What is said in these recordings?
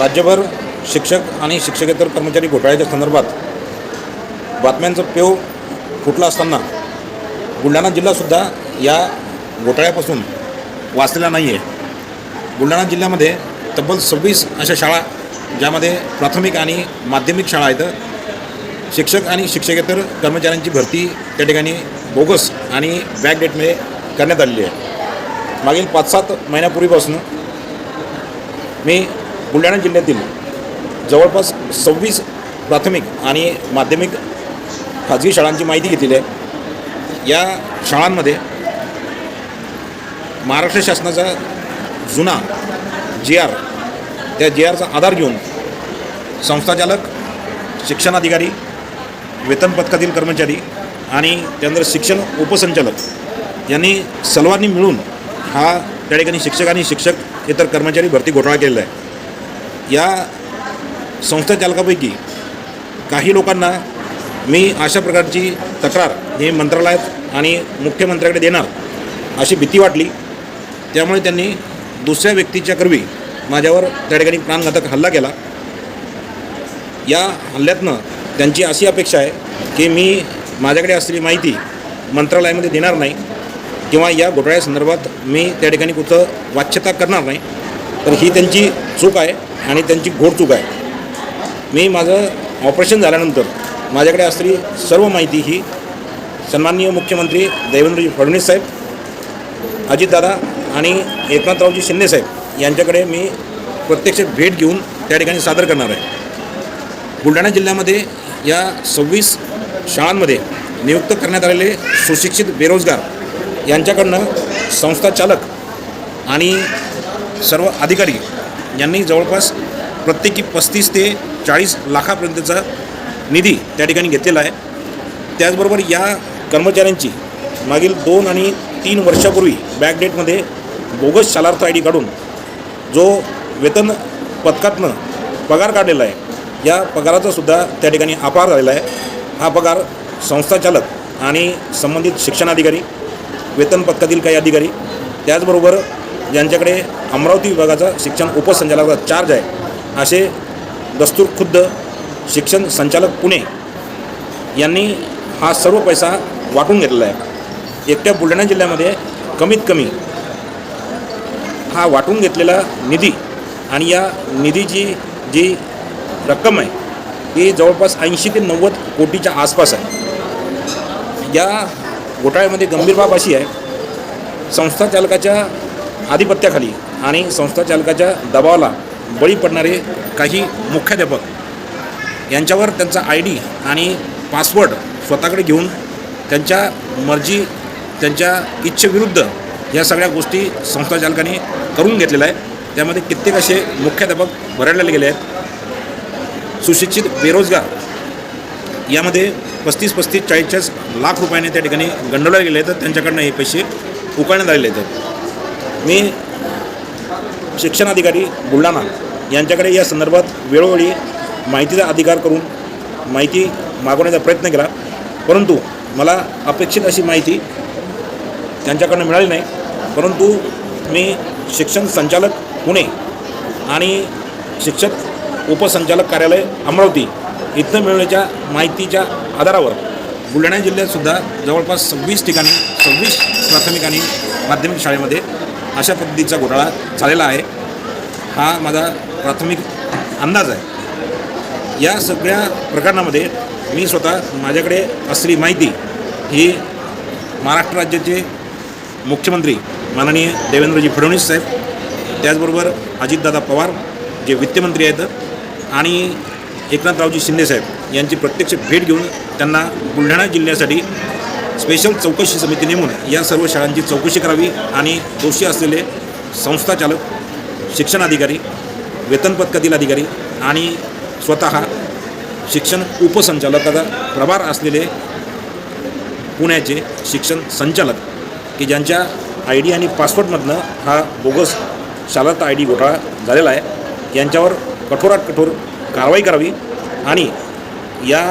राज्यभर शिक्षक आणि शिक्षकेतर कर्मचारी घोटाळ्याच्या संदर्भात बातम्यांचं पेव फुटला असताना बुलढाणा जिल्हासुद्धा या घोटाळ्यापासून वाचलेला नाही आहे बुलढाणा जिल्ह्यामध्ये तब्बल सव्वीस अशा शाळा ज्यामध्ये प्राथमिक आणि माध्यमिक शाळा आहेत. शिक्षक आणि शिक्षकेतर कर्मचाऱ्यांची भरती त्या ठिकाणी बोगस आणि बॅकडेटमध्ये करण्यात आलेली आहे. मागील पाच सात महिन्यापूर्वीपासून मी बुलढाणा जिल्ह्यातील जवळपास सव्वीस प्राथमिक आणि माध्यमिक खाजगी शाळांची माहिती घेतलेली आहे. या शाळांमध्ये महाराष्ट्र शासनाचा जुना जी आर त्या जी आरचा आधार घेऊन संस्थाचालक शिक्षणाधिकारी वेतन पथकातील कर्मचारी आणि त्यानंतर शिक्षण उपसंचालक यांनी सर्वांनी मिळून हा त्या ठिकाणी शिक्षक आणि शिक्षक इतर कर्मचारी भरती घोटाळा केलेला आहे या संस्थाचालकापैकी काही लोकांना मी अशा प्रकारची तक्रार ही मंत्रालयात आणि मुख्यमंत्र्याकडे देणार अशी भीती वाटली. त्यामुळे त्यांनी दुसऱ्या व्यक्तीच्या कर्वी माझ्यावर त्या ठिकाणी प्राणघातक हल्ला केला. या हल्ल्यातनं त्यांची अशी अपेक्षा आहे की मी माझ्याकडे असलेली माहिती मंत्रालयामध्ये देणार नाही किंवा या घोटाळ्यासंदर्भात मी त्या ठिकाणी कुठं वाच्यता करणार नाही. तर ही त्यांची चूक आहे. आणि त्यांची घोडचूक आहे. मी माझं ऑपरेशन झाल्यानंतर माझ्याकडे असलेली सर्व माहिती ही सन्माननीय मुख्यमंत्री देवेंद्रजी फडणवीस साहेब अजितदादा आणि एकनाथरावजी शिंदेसाहेब यांच्याकडे मी प्रत्यक्ष भेट घेऊन त्या ठिकाणी सादर करणार आहे. बुलढाणा जिल्ह्यामध्ये या सव्वीस शाळांमध्ये नियुक्त करण्यात आलेले सुशिक्षित बेरोजगार यांच्याकडनं संस्था चालक आणि सर्व अधिकारी यांनी जवळपास प्रत्येकी पस्तीस ते चाळीस लाखापर्यंतचा निधी त्या ठिकाणी घेतलेला आहे. त्याचबरोबर या कर्मचाऱ्यांची मागील दोन आणि तीन वर्षापूर्वी बॅकडेटमध्ये बोगस शालार्थ आय डी काढून जो वेतन पथकातनं पगार काढलेला आहे या पगाराचा सुद्धा त्या ठिकाणी अपार झालेला आहे. हा पगार संस्थाचालक आणि संबंधित शिक्षणाधिकारी वेतन पथकातील काही अधिकारी त्याचबरोबर ज्यांच्याकडे अमरावती विभागाचा शिक्षण उपसंचालकाचा चार्ज आहे. असे दस्तूर खुद्द शिक्षण संचालक पुणे यांनी हा सर्व पैसा वाटून घेतलेला आहे. एकट्या बुलढाणा जिल्ह्यामध्ये कमीत कमी हा वाटून घेतलेला निधी आणि या निधीची जी रक्कम आहे ती जवळपास ऐंशी ते नव्वद कोटीच्या आसपास आहे. या घोटाळ्यामध्ये गंभीर बाब अशी आहे संस्था चालकाच्या आधिपत्याखाली आणि संस्था चालकाच्या दबावाला बळी पडणारे काही मुख्याध्यापक यांच्यावर त्यांचा आय डी आणि पासवर्ड स्वतःकडे घेऊन त्यांच्या मर्जी त्यांच्या इच्छेविरुद्ध या सगळ्या गोष्टी संस्थाचालकांनी करून घेतलेल्या आहेत. त्यामध्ये कित्येक असे मुख्याध्यापक भरडलेले गेले आहेत. सुशिक्षित बेरोजगार यामध्ये पस्तीस पस्तीस चाळीस चाळीस लाख रुपयाने त्या ठिकाणी गंडवल्या गेले आहेत. त्यांच्याकडनं हे पैसे उकळण्यात आलेले आहेत. मी शिक्षणाधिकारी बुलढाणा यांच्याकडे या संदर्भात वेळोवेळी माहितीचा अधिकार करून माहिती मागवण्याचा प्रयत्न केला. परंतु मला अपेक्षित अशी माहिती त्यांच्याकडनं मिळाली नाही. परंतु मी शिक्षण संचालक पुणे आणि शिक्षक उपसंचालक कार्यालय अमरावती इथं मिळवण्याच्या माहितीच्या आधारावर बुलढाणा जिल्ह्यातसुद्धा जवळपास सव्वीस ठिकाणी सव्वीस प्राथमिक आणि माध्यमिक शाळेमध्ये अशा पद्धतीचा घोटाळा झालेला आहे. हा माझा प्राथमिक अंदाज आहे. या सगळ्या प्रकरणामध्ये मी स्वतः माझ्याकडे असलेली माहिती ही महाराष्ट्र राज्याचे मुख्यमंत्री माननीय देवेंद्रजी फडणवीस साहेब त्याचबरोबर अजितदादा पवार जे वित्तमंत्री आहेत आणि एकनाथरावजी शिंदेसाहेब यांची प्रत्यक्ष भेट घेऊन त्यांना बुलढाणा जिल्ह्यासाठी स्पेशल चौकशी समिती नेमून या सर्व शाळांची चौकशी करावी आणि दोषी असलेले संस्थाचालक शिक्षणाधिकारी वेतन पथकातील अधिकारी आणि स्वतः शिक्षण उपसंचालकाचा प्रभार असलेले पुण्याचे शिक्षण संचालक की ज्यांच्या आय डी आणि पासवर्डमधनं हा बोगस शालात आय डी घोटाळा झालेला आहे यांच्यावर कठोरात कठोर कारवाई करावी आणि या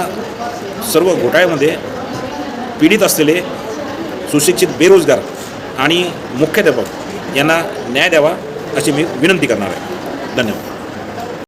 सर्व घोटाळ्यामध्ये पीडित असलेले सुशिक्षित बेरोजगार आणि मुख्याध्यापक यांना न्याय द्यावा अशी मी विनंती करणार आहे. धन्यवाद.